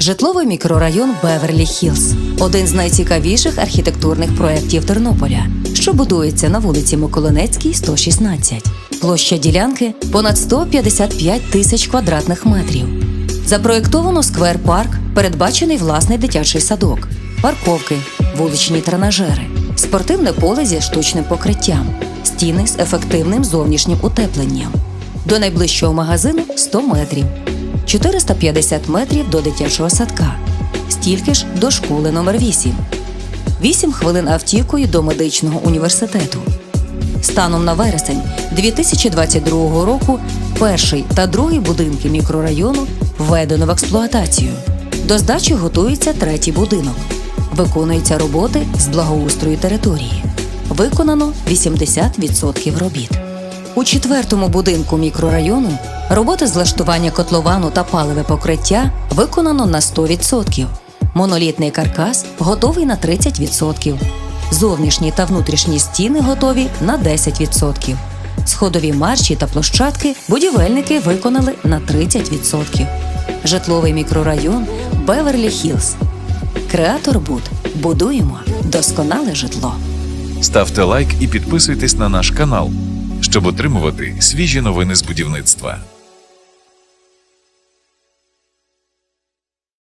Житловий мікрорайон Беверлі Хілз один з найцікавіших архітектурних проєктів Тернополя, що будується на вулиці Миколинецькій, 116. Площа ділянки понад 155 тисяч квадратних метрів. Запроєктовано сквер-парк, передбачений власний дитячий садок, парковки, вуличні тренажери, спортивне поле зі штучним покриттям, стіни з ефективним зовнішнім утепленням. До найближчого магазину 100 метрів, 450 метрів до дитячого садка, стільки ж до школи номер 8 8 хвилин автівкою до медичного університету. Станом на вересень 2022 року перший та другий будинки мікрорайону введено в експлуатацію. До здачі готується третій будинок. Виконуються роботи з благоустрою території. Виконано 80% робіт. У четвертому будинку мікрорайону роботи з влаштування котловану та паливе покриття виконано на 100%. Монолітний каркас готовий на 30%. Зовнішні та внутрішні стіни готові на 10%. Сходові марші та площадки будівельники виконали на 30%. Житловий мікрорайон Беверлі Хілз. Креатор Буд. Будуємо досконале житло. Ставте лайк і підписуйтесь на наш канал, щоб отримувати свіжі новини з будівництва.